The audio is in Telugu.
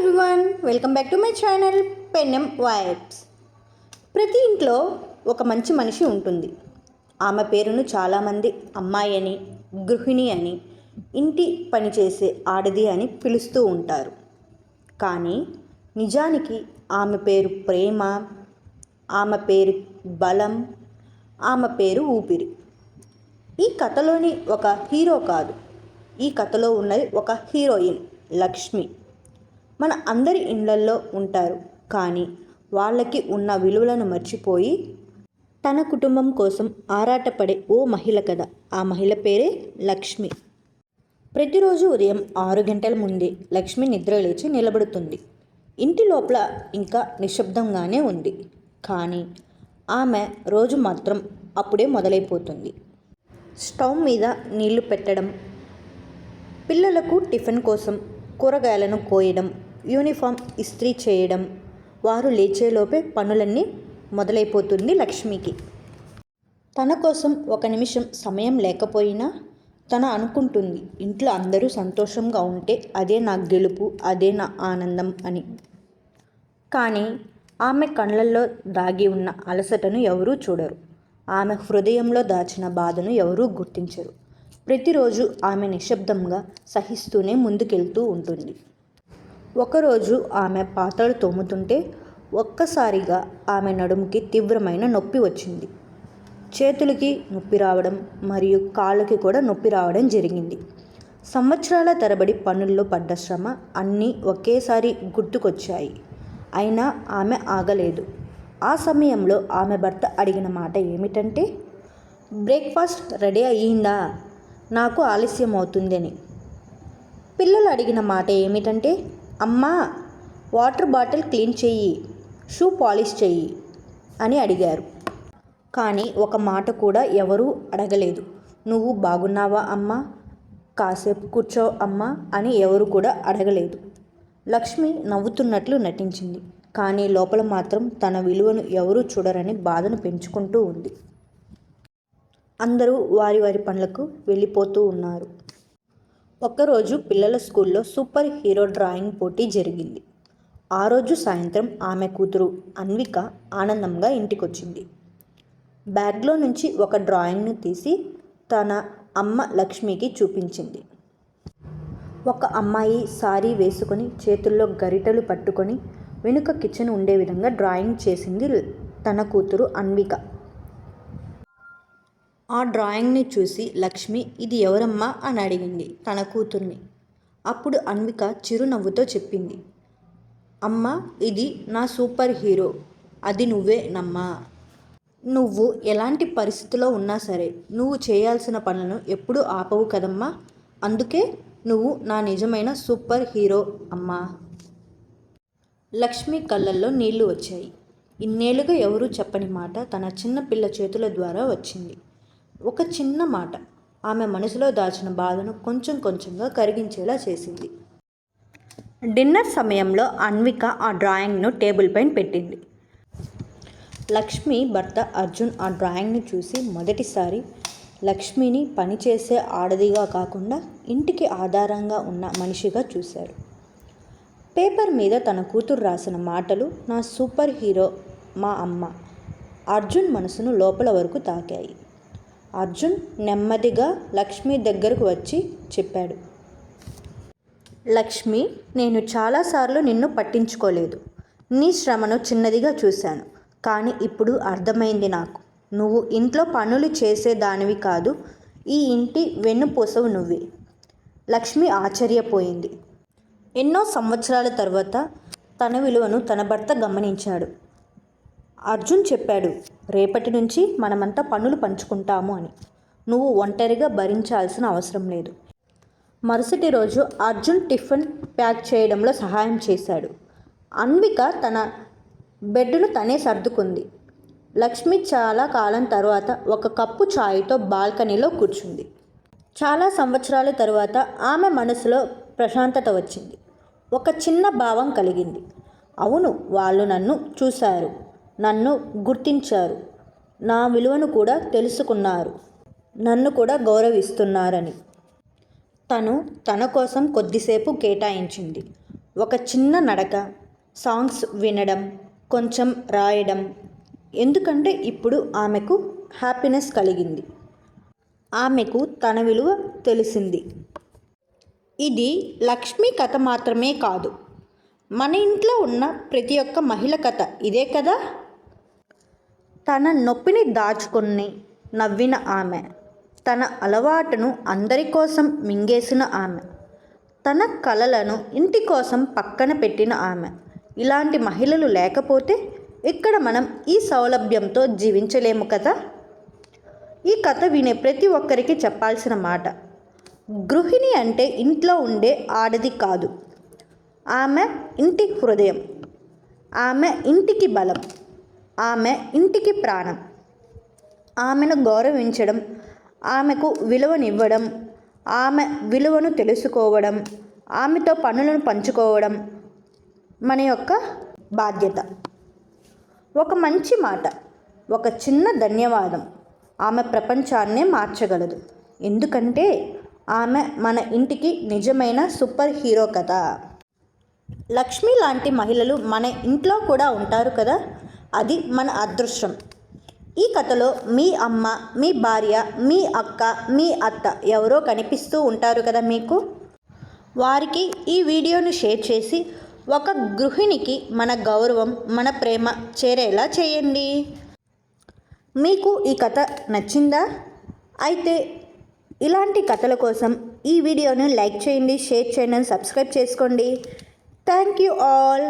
Everyone welcome back to my channel పెన్ఎం vibes ప్రతి ఇంట్లో ఒక మంచి మనిషి ఉంటుంది. ఆమె పేరును చాలామంది అమ్మాయి అని గృహిణి అని ఇంటి పని చేసే ఆడది అని పిలుస్తూ ఉంటారు. కానీ నిజానికి ఆమె పేరు ప్రేమ ఆమె పేరు బలం ఆమె పేరు ఊపిరి. ఈ కథలోని ఒక హీరో కాదు. ఈ కథలో ఉన్నది ఒక హీరోయిన్ లక్ష్మి. మన అందరి ఇళ్ళల్లో ఉంటారు. కానీ వాళ్ళకి ఉన్న విలువలను మర్చిపోయి తన కుటుంబం కోసం ఆరాటపడే ఓ మహిళ కథ. ఆ మహిళ పేరే లక్ష్మి. ప్రతిరోజు ఉదయం ఆరు గంటల ముందే లక్ష్మి నిద్ర లేచి నిలబడుతుంది. ఇంటి లోపల ఇంకా నిశ్శబ్దంగానే ఉంది. కానీ ఆమె రోజు మాత్రం అప్పుడే మొదలైపోతుంది. స్టవ్ మీద నీళ్ళు పెట్టడం పిల్లలకు టిఫిన్ కోసం కూరగాయలను కోయడం యూనిఫామ్ ఇస్త్రీ చేయడం. వారు లేచేలోపే పనులన్నీ మొదలైపోతుంది లక్ష్మికి. తన కోసం ఒక నిమిషం సమయం లేకపోయినా తన అనుకుంటుంది ఇంట్లో అందరూ సంతోషంగా ఉంటే అదే నా గెలుపు అదే నా ఆనందం అని. కానీ ఆమె కళ్ళల్లో దాగి ఉన్న అలసటను ఎవరూ చూడరు. ఆమె హృదయంలో దాచిన బాధను ఎవరూ గుర్తించరు. ప్రతిరోజు ఆమె నిశ్శబ్దంగా సహిస్తూనే ముందుకెళ్తూ ఉంటుంది. ఒకరోజు ఆమె పాత్రలు తోముతుంటే ఒక్కసారిగా ఆమె నడుముకి తీవ్రమైన నొప్పి వచ్చింది. చేతులకి నొప్పి రావడం మరియు కాళ్ళకి కూడా నొప్పి రావడం జరిగింది. సంవత్సరాల తరబడి పనుల్లో పడ్డ శ్రమ అన్నీ ఒకేసారి గుర్తుకొచ్చాయి. అయినా ఆమె ఆగలేదు. ఆ సమయంలో ఆమె భర్త అడిగిన మాట ఏమిటంటే బ్రేక్ఫాస్ట్ రెడీ అయ్యిందా? నాకు ఆలస్యం అవుతుందని పిల్లలు అడిగిన మాట ఏమిటంటే అమ్మా వాటర్ బాటిల్ క్లీన్ చెయ్యి షూ పాలిష్ చెయ్యి అని అడిగారు. కానీ ఒక మాట కూడా ఎవరూ అడగలేదు. నువ్వు బాగున్నావా అమ్మా? కాసేపు కూర్చో అమ్మా అని ఎవరు కూడా అడగలేదు. లక్ష్మి నవ్వుతున్నట్లు నటించింది. కానీ లోపల మాత్రం తన విలువను ఎవరూ చూడరని బాధను పెంచుకుంటూ ఉంది. అందరూ వారి వారి పనులకు వెళ్ళిపోతూ ఉన్నారు. ఒకరోజు పిల్లల స్కూల్లో సూపర్ హీరో డ్రాయింగ్ పోటీ జరిగింది. ఆ రోజు సాయంత్రం ఆమె కూతురు అన్విక ఆనందంగా ఇంటికొచ్చింది. బ్యాగ్లో నుంచి ఒక డ్రాయింగ్ను తీసి తన అమ్మ లక్ష్మికి చూపించింది. ఒక అమ్మాయి సారీ వేసుకొని చేతుల్లో గరిటెలు పట్టుకొని వెనుక కిచెన్ ఉండే విధంగా డ్రాయింగ్ చేసింది తన కూతురు అన్విక. ఆ డ్రాయింగ్ని చూసి లక్ష్మి ఇది ఎవరమ్మా? అని అడిగింది తన కూతుర్ని. అప్పుడు అన్విక చిరునవ్వుతో చెప్పింది అమ్మ ఇది నా సూపర్ హీరో. అది నువ్వే నమ్మా. నువ్వు ఎలాంటి పరిస్థితిలో ఉన్నా సరే నువ్వు చేయాల్సిన పనులను ఎప్పుడూ ఆపవు కదమ్మా. అందుకే నువ్వు నా నిజమైన సూపర్ హీరో అమ్మా లక్ష్మి కళ్ళల్లో నీళ్ళు వచ్చాయి. ఇన్నేళ్ళుగా ఎవరూ చెప్పని మాట తన చిన్న పిల్ల చేతుల ద్వారా వచ్చింది. ఒక చిన్న మాట. ఆమె మనసులో దాచిన బాధను కొంచెం కొంచెంగా కరిగించేలా చేసింది. డిన్నర్ సమయంలో అన్విక ఆ డ్రాయింగ్ను టేబుల్ పైన పెట్టింది. లక్ష్మి భర్త అర్జున్ ఆ డ్రాయింగ్ని చూసి మొదటిసారి లక్ష్మిని పనిచేసే ఆడదిగా కాకుండా ఇంటికి ఆధారంగా ఉన్న మనిషిగా చూశారు. పేపర్ మీద తన కూతురు రాసిన మాటలు నా సూపర్ హీరో మా అమ్మ. అర్జున్ మనసును లోపల వరకు తాకాయి. అర్జున్ నెమ్మదిగా లక్ష్మి దగ్గరకు వచ్చి చెప్పాడు. లక్ష్మి నేను చాలాసార్లు నిన్ను పట్టించుకోలేదు. నీ శ్రమను చిన్నదిగా చూశాను. కానీ ఇప్పుడు అర్థమైంది నాకు. నువ్వు ఇంట్లో పనులు చేసే దానివి కాదు ఈ ఇంటి వెన్నుపూసవు నువ్వే. లక్ష్మి ఆశ్చర్యపోయింది. ఎన్నో సంవత్సరాల తర్వాత తన విలువను తన భర్త గమనించాడు. అర్జున్ చెప్పాడు రేపటి నుంచి మనమంతా పనులు పంచుకుంటాము అని. నువ్వు ఒంటరిగా భరించాల్సిన అవసరం లేదు. మరుసటి రోజు అర్జున్ టిఫిన్ ప్యాక్ చేయడంలో సహాయం చేశాడు. అన్విక తన బెడ్ను తనే సర్దుకుంది. లక్ష్మి చాలా కాలం తర్వాత ఒక కప్పు ఛాయ్తో బాల్కనీలో కూర్చుంది. చాలా సంవత్సరాల తరువాత ఆమె మనసులో ప్రశాంతత వచ్చింది. ఒక చిన్న భావం కలిగింది. అవును వాళ్ళు నన్ను చూశారు. నన్ను గుర్తించారు. నా విలువను కూడా తెలుసుకున్నారు. నన్ను కూడా గౌరవిస్తున్నారని. తను తన కోసం కొద్దిసేపు కేటాయించింది. ఒక చిన్న నడక సాంగ్స్ వినడం కొంచెం రాయడం. ఎందుకంటే ఇప్పుడు ఆమెకు హ్యాపీనెస్ కలిగింది. ఆమెకు తన విలువ తెలిసింది. ఇది లక్ష్మి కథ మాత్రమే కాదు. మన ఇంట్లో ఉన్న ప్రతి ఒక్క మహిళ కథ ఇదే కదా? తన నొప్పిని దాచుకొని నవ్విన ఆమె. తన అలవాటును అందరి కోసం మింగేసిన ఆమె. తన కలలను ఇంటి కోసం పక్కన పెట్టిన ఆమె. ఇలాంటి మహిళలు లేకపోతే ఇక్కడ మనం ఈ సౌలభ్యంతో జీవించలేము కదా? ఈ కథ వినే ప్రతి ఒక్కరికి చెప్పాల్సిన మాట. గృహిణి అంటే ఇంట్లో ఉండే ఆడది కాదు. ఆమె ఇంటి హృదయం. ఆమె ఇంటికి బలం. ఆమె ఇంటికి ప్రాణం. ఆమెను గౌరవించడం ఆమెకు విలువనివ్వడం ఆమె విలువను తెలుసుకోవడం ఆమెతో పనులను పంచుకోవడం మన యొక్క బాధ్యత. ఒక మంచి మాట ఒక చిన్న ధన్యవాదం ఆమె ప్రపంచాన్నే మార్చగలదు. ఎందుకంటే ఆమె మన ఇంటికి నిజమైన సూపర్ హీరో కదా. లక్ష్మి లాంటి మహిళలు మన ఇంట్లో కూడా ఉంటారు కదా. అది మన అదృష్టం ఈ కథలో మీ అమ్మ మీ భార్య మీ అక్క మీ అత్త ఎవరో కనిపిస్తూ ఉంటారు కదా మీకు? వారికి ఈ వీడియోను షేర్ చేసి ఒక గృహిణికి మన గౌరవం మన ప్రేమ చేరేలా చేయండి. మీకు ఈ కథ నచ్చిందా? అయితే ఇలాంటి కథల కోసం ఈ వీడియోను లైక్ చేయండి షేర్ చేయండి సబ్స్క్రైబ్ చేసుకోండి. Thank you all.